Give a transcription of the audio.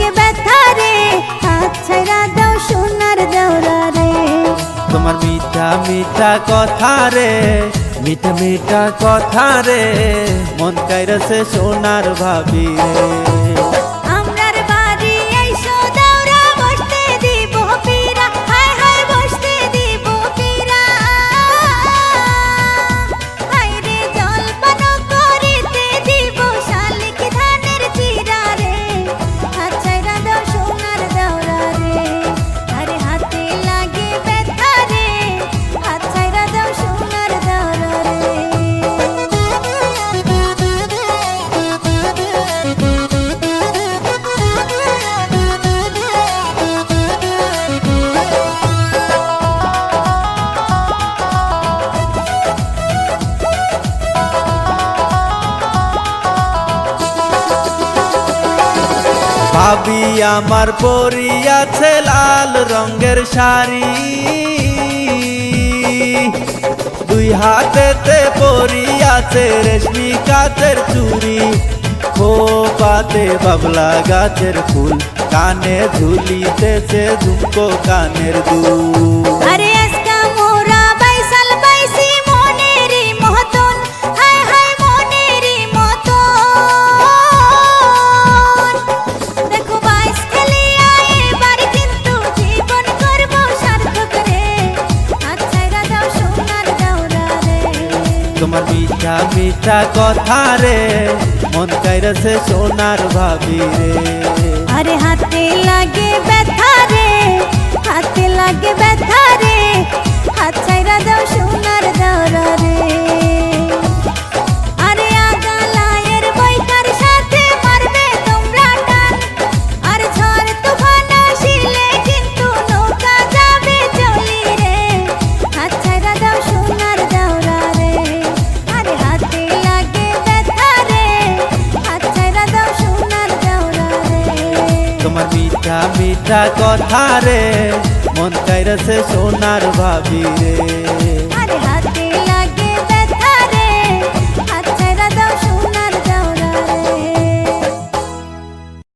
লাগে ব্যথা রে। হাত ছাড়া দাও, সোনার দেওরা রে। তোমার মিঠা মিঠা কথা রে, মিঠা মিঠা কথা রে, মন কাইরছে সোনার ভাবি রে। ভাবি, আমার পরিয়াছে লাল রঙের শাড়ি। দুই হাতেতে পরিয়াছে রেশমি কাচের চুড়ি। খোপাতে বাবলা গাছের ফুল, কানে ঝুলিতেছে ঝুমকো কানের দুল। তোমার মিঠা মিঠা কথা রে। মন কাইরাছে সোনার ভাবি রে। আরে হাতে লাগে ব্যথা রে। মিঠা মিঠা কথা রে মন কাইরছে সোনার ভাবি রে।